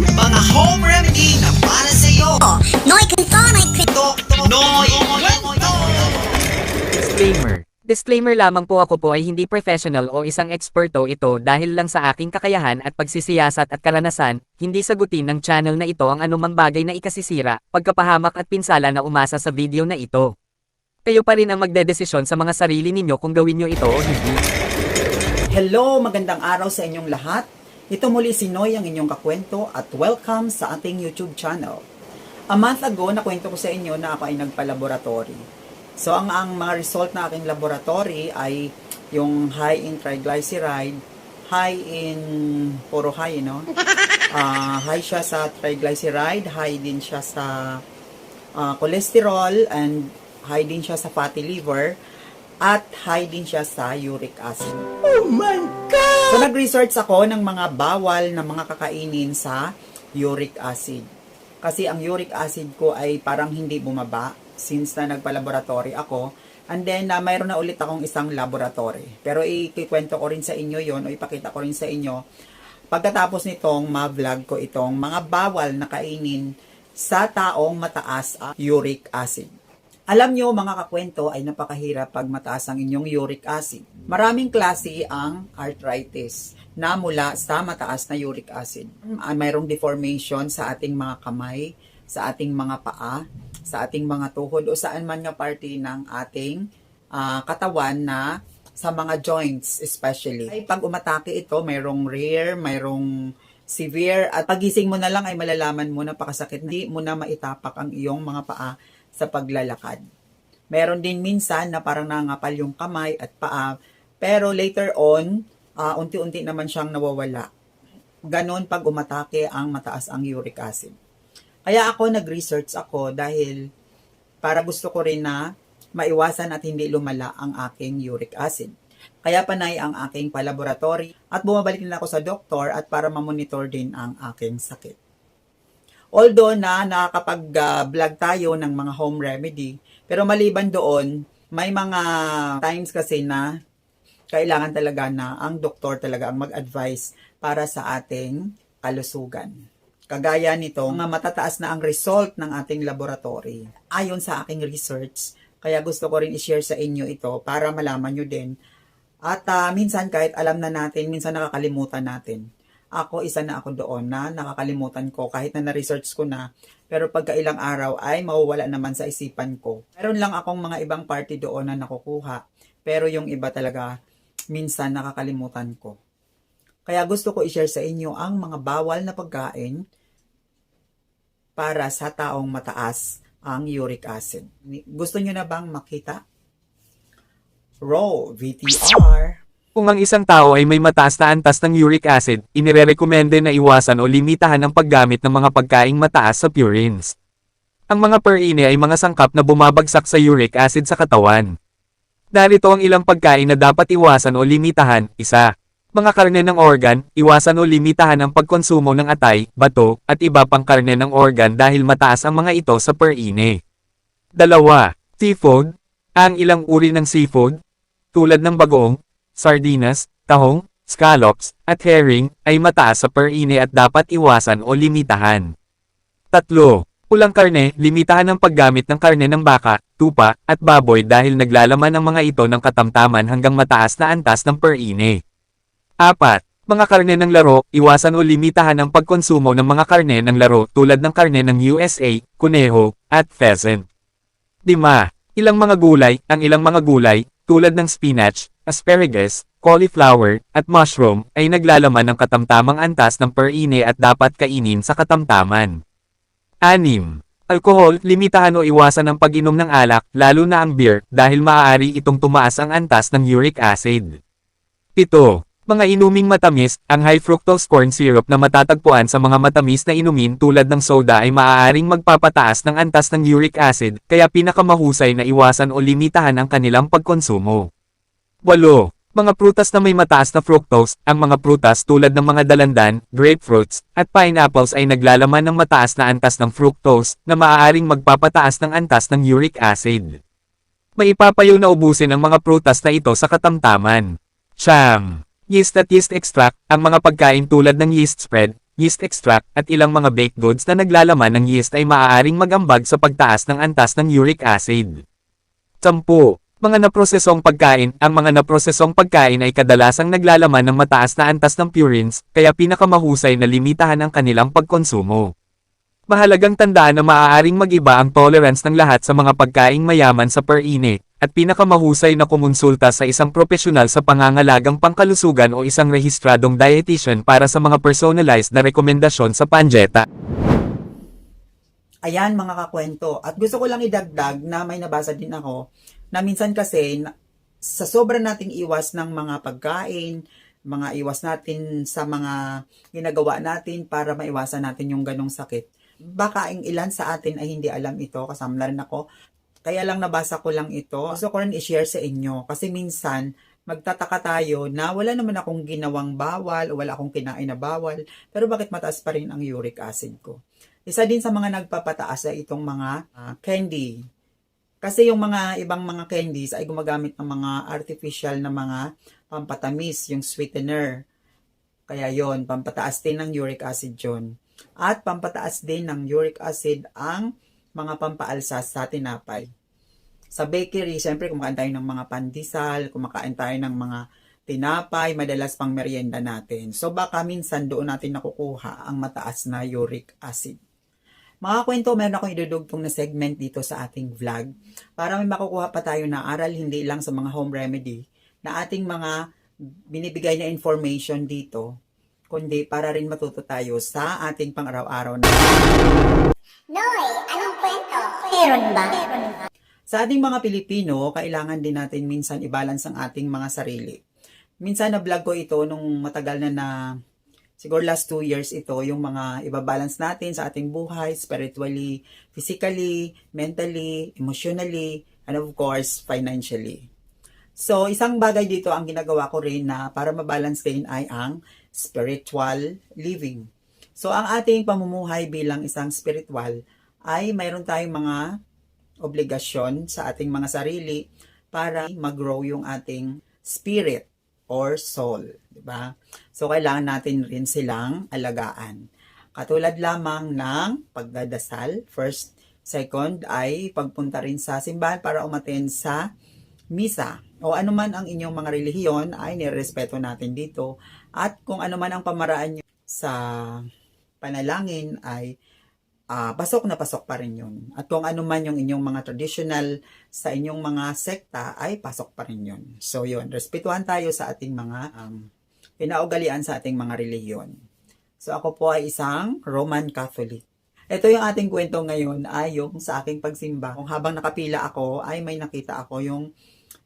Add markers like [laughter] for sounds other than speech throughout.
Mga home remedy na para sa iyo. Noy Kantonay Dr. Noy Kwento. Disclaimer. Disclaimer lamang po ako po ay hindi professional o isang eksperto ito dahil lang sa aking kakayahan at pagsisiyasat at karanasan, hindi sagutin ng channel na ito ang anumang bagay na ikasisira, pagkapahamak at pinsala na umasa sa video na ito. Kayo pa rin ang magdedesisyon sa mga sarili ninyo kung gawin nyo ito o hindi. Hello, magandang araw sa inyong lahat. Ito muli si Noy ang inyong kakwento at welcome sa ating YouTube channel. A month ago, nakwento ko sa inyo na ako ay nagpa-laboratory. So, ang, ang mga result na aking laboratory ay yung high in triglyceride, high in, puro high, no? [laughs] Ah, high siya sa triglyceride, high din siya sa ah, cholesterol, and high din siya sa fatty liver, at high din siya sa uric acid. So, nag-research ako ng mga bawal na mga kakainin sa uric acid. Kasi ang uric acid ko ay parang hindi bumaba since na nagpa-laboratory ako. And then, na mayroon na ulit akong isang laboratory. Pero ikikwento ko rin sa inyo yon o ipakita ko rin sa inyo pagkatapos nitong ma-vlog ko itong mga bawal na kainin sa taong mataas ang uric acid. Alam nyo mga kakwento ay napakahirap pag mataas ang inyong uric acid. Maraming klase ang arthritis na mula sa mataas na uric acid. Ah, Mayroong deformation sa ating mga kamay, sa ating mga paa, sa ating mga tuhod o saan man nga parte ng ating ah, katawan na sa mga joints especially. Ay pag umatake ito, mayroong rare, mayroong severe at pagising mo na lang ay malalaman mo na pakasakit. Hindi mo na maitapak ang iyong mga paa sa paglalakad. Meron din minsan na parang nangapal yung kamay at paa, pero later on, ah, unti-unti naman siyang nawawala. Ganon pag umatake ang mataas ang uric acid. Kaya ako nag-research ako dahil para gusto ko rin na maiwasan at hindi lumala ang aking uric acid. Kaya panay ang aking palaboratory at bumabalik na ako sa doktor at para mamonitor din ang aking sakit. Although na nakakapag-vlog tayo ng mga home remedy, pero maliban doon, may mga times kasi na kailangan talaga na ang doktor talaga ang mag-advise para sa ating kalusugan. Kagaya nito, nga matataas na ang result ng ating laboratory. Ayon sa aking research, kaya gusto ko rin i-share sa inyo ito para malaman nyo din. At ah, minsan kahit alam na natin, minsan nakakalimutan natin. Ako, isa na ako doon na nakakalimutan ko kahit na na-research ko na. Pero pagka ilang araw ay mawawala naman sa isipan ko. Meron lang akong mga ibang party doon na nakukuha. Pero yung iba talaga, minsan nakakalimutan ko. Kaya gusto ko i-share sa inyo ang mga bawal na pagkain para sa taong mataas ang uric acid. Gusto nyo na bang makita? Roll VTR. Kung ang isang tao ay may mataas na antas ng uric acid, inirerekomende na iwasan o limitahan ang paggamit ng mga pagkaing mataas sa purines. Ang mga purine ay mga sangkap na bumabagsak sa uric acid sa katawan. Narito ang ilang pagkain na dapat iwasan o limitahan, isa. Mga karne ng organ, iwasan o limitahan ang pagkonsumo ng atay, bato, at iba pang karne ng organ dahil mataas ang mga ito sa purine. Dalawa, seafood. Ang ilang uri ng seafood, tulad ng bagoong, sardinas, tahong, scallops, at herring, ay mataas sa purine at dapat iwasan o limitahan. Tatlo, pulang karne, limitahan ang paggamit ng karne ng baka, tupa, at baboy dahil naglalaman ang mga ito ng katamtaman hanggang mataas na antas ng purine. Apat, mga karne ng laro, iwasan o limitahan ang pagkonsumo ng mga karne ng laro tulad ng karne ng USA, kuneho, at pheasant. 5. Ilang mga gulay, ang ilang mga gulay, tulad ng spinach, asparagus, cauliflower, at mushroom, ay naglalaman ng katamtamang antas ng purine at dapat kainin sa katamtaman. 6. Alkohol, limitahan o iwasan ang pag-inom ng alak, lalo na ang beer, dahil maaari itong tumaas ang antas ng uric acid. 7. Mga inuming matamis, ang high fructose corn syrup na matatagpuan sa mga matamis na inumin tulad ng soda ay maaaring magpapataas ng antas ng uric acid, kaya pinakamahusay na iwasan o limitahan ang kanilang pagkonsumo. 8. Mga prutas na may mataas na fructose, ang mga prutas tulad ng mga dalandan, grapefruits, at pineapples ay naglalaman ng mataas na antas ng fructose, na maaaring magpapataas ng antas ng uric acid. Maipapayo na ubusin ang mga prutas na ito sa katamtaman. Siyam. Yeast at yeast extract, ang mga pagkain tulad ng yeast spread, yeast extract, at ilang mga baked goods na naglalaman ng yeast ay maaaring magambag sa pagtaas ng antas ng uric acid. 10. Mga naprosesong pagkain Ang mga naprosesong pagkain ay kadalasang naglalaman ng mataas na antas ng purines, kaya pinakamahusay na limitahan ang kanilang pagkonsumo. Mahalagang tandaan na maaaring mag-iba ang tolerance ng lahat sa mga pagkaing mayaman sa per-ine, at pinakamahusay na kumonsulta sa isang profesional sa pangangalagang pangkalusugan o isang rehistradong dietitian para sa mga personalized na rekomendasyon sa panjeta. Ayan mga kakwento. At gusto ko lang idagdag na may nabasa din ako na minsan kasi sa sobra nating iwas ng mga pagkain, mga iwas natin sa mga ginagawa natin para maiwasan natin yung ganong sakit. Baka ang ilan sa atin ay hindi alam ito, kasama na rin ako. Kaya lang nabasa ko lang ito. Gusto ko rin i-share sa inyo kasi minsan magtataka tayo na wala naman akong ginawang bawal o wala akong kinain na bawal, pero bakit mataas pa rin ang uric acid ko? Isa din sa mga nagpapataas ay itong mga ah, candy. Kasi yung mga ibang mga candies ay gumagamit ng mga artificial na mga pampatamis, yung sweetener. Kaya yon pampataas din ng uric acid yon. At pampataas din ng uric acid ang mga pampaalsa sa tinapay. Sa bakery, syempre kumakain tayo ng mga pandesal, kumakain tayo ng mga tinapay, madalas pang merienda natin. So baka minsan doon natin nakukuha ang mataas na uric acid. Mga kwento, meron akong idudugtong na segment dito sa ating vlog para may makukuha pa tayo na aral hindi lang sa mga home remedy na ating mga binibigay na information dito, kundi para rin matuto tayo sa ating pang-araw-araw na Noy, anong kwento? Meron ba? Sa ating mga Pilipino, kailangan din natin minsan i-balance ang ating mga sarili. Minsan na-vlog ko ito nung matagal na na, siguro last two years ito, yung mga ibabalance natin sa ating buhay, spiritually, physically, mentally, emotionally, and of course, financially. So, isang bagay dito ang ginagawa ko rin na para mabalance din ay ang spiritual living. So, ang ating pamumuhay bilang isang spiritual ay mayroon tayong mga obligasyon sa ating mga sarili para mag-grow yung ating spirit or soul, di ba? So kailangan natin rin silang alagaan. Katulad lamang ng pagdadasal, first, second ay pagpunta rin sa simbahan para umaten sa misa o anuman ang inyong mga relihiyon ay nirespeto natin dito at kung ano man ang pamaraan nyo sa panalangin ay ah, pasok na pasok pa rin yun. At kung ano man yung inyong mga traditional sa inyong mga sekta, ay pasok pa rin yun. So yun, respetuhan tayo sa ating mga um, pinaugalian sa ating mga relihiyon. So ako po ay isang Roman Catholic. Ito yung ating kwento ngayon ay yung sa aking pagsimba. Kung habang nakapila ako ay may nakita ako yung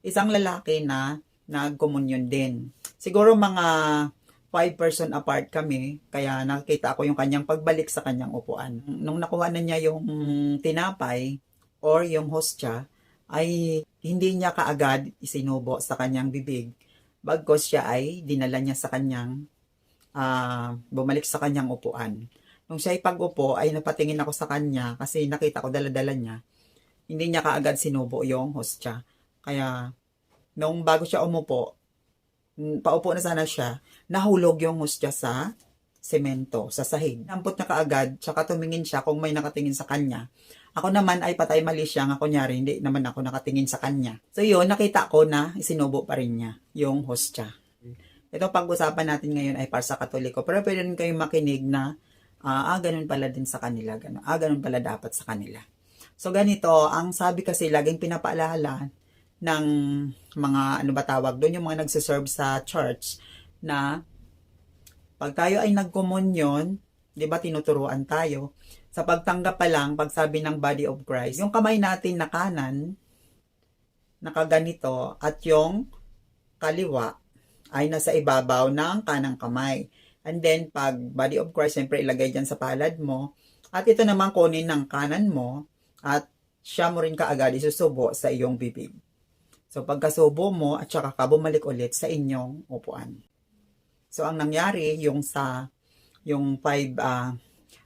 isang lalaki na nagkomunyon din. Siguro mga five person apart kami, kaya nakita ko yung kanyang pagbalik sa kanyang upuan. Nung nakuha na niya yung tinapay or yung hostya, ay hindi niya kaagad isinubo sa kanyang bibig. Bagkos siya ay dinala niya sa kanyang, ah, bumalik sa kanyang upuan. Nung siya ay pag-upo, ay napatingin ako sa kanya kasi nakita ko dala-dala niya. Hindi niya kaagad sinubo yung hostya. Kaya, nung bago siya umupo, paupo na sana siya, nahulog yung hostya sa semento, sa sahig. Nampot niya kaagad, tsaka tumingin siya kung may nakatingin sa kanya. Ako naman ay patay mali siya, nga kunyari, hindi naman ako nakatingin sa kanya. So yun, nakita ko na isinubo pa rin niya yung hostya. Ito pag-usapan natin ngayon ay para sa katoliko, pero pwede rin kayong makinig na, ah, ah, ganun pala din sa kanila, ganun, ah, ganun pala dapat sa kanila. So ganito, ang sabi kasi laging pinapaalala ng mga ano ba tawag doon yung mga nagsiserve sa church na pag tayo ay nagkomunyon, 'di ba tinuturuan tayo sa pagtanggap pa lang pagsabi ng body of Christ, yung kamay natin na kanan nakaganito at yung kaliwa ay nasa ibabaw ng kanang kamay. And then pag body of Christ, siyempre ilagay dyan sa palad mo. At ito naman kunin ng kanan mo at siya mo rin kaagad isusubo sa iyong bibig. So pagkasubo mo at saka ka bumalik ulit sa inyong upuan. So ang nangyari yung sa yung five ah,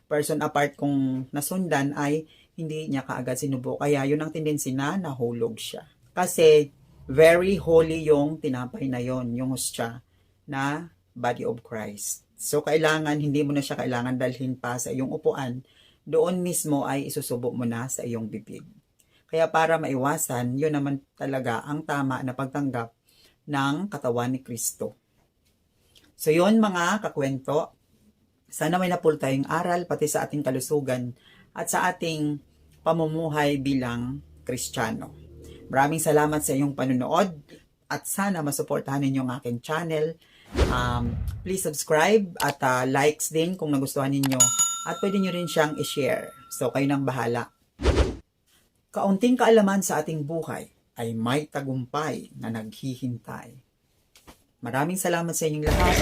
person apart kung nasundan ay hindi niya kaagad sinubo. Kaya yun ang tendency na nahulog siya. Kasi very holy yung tinapay na yon yung hostya na body of Christ. So, kailangan, hindi mo na siya kailangan dalhin pa sa iyong upuan. Doon mismo ay isusubo mo na sa iyong bibig. Kaya para maiwasan, yun naman talaga ang tama na pagtanggap ng katawan ni Kristo. So yun mga kakwento, sana may napul tayong aral pati sa ating kalusugan at sa ating pamumuhay bilang Kristiyano. Maraming salamat sa iyong panunood at sana masuportahan ninyo ang aking channel. Um, please subscribe at uh, likes din kung nagustuhan ninyo at pwede nyo rin siyang i-share. So kayo nang bahala. Kaunting kaalaman sa ating buhay ay may tagumpay na naghihintay. Maraming salamat sa inyong lahat.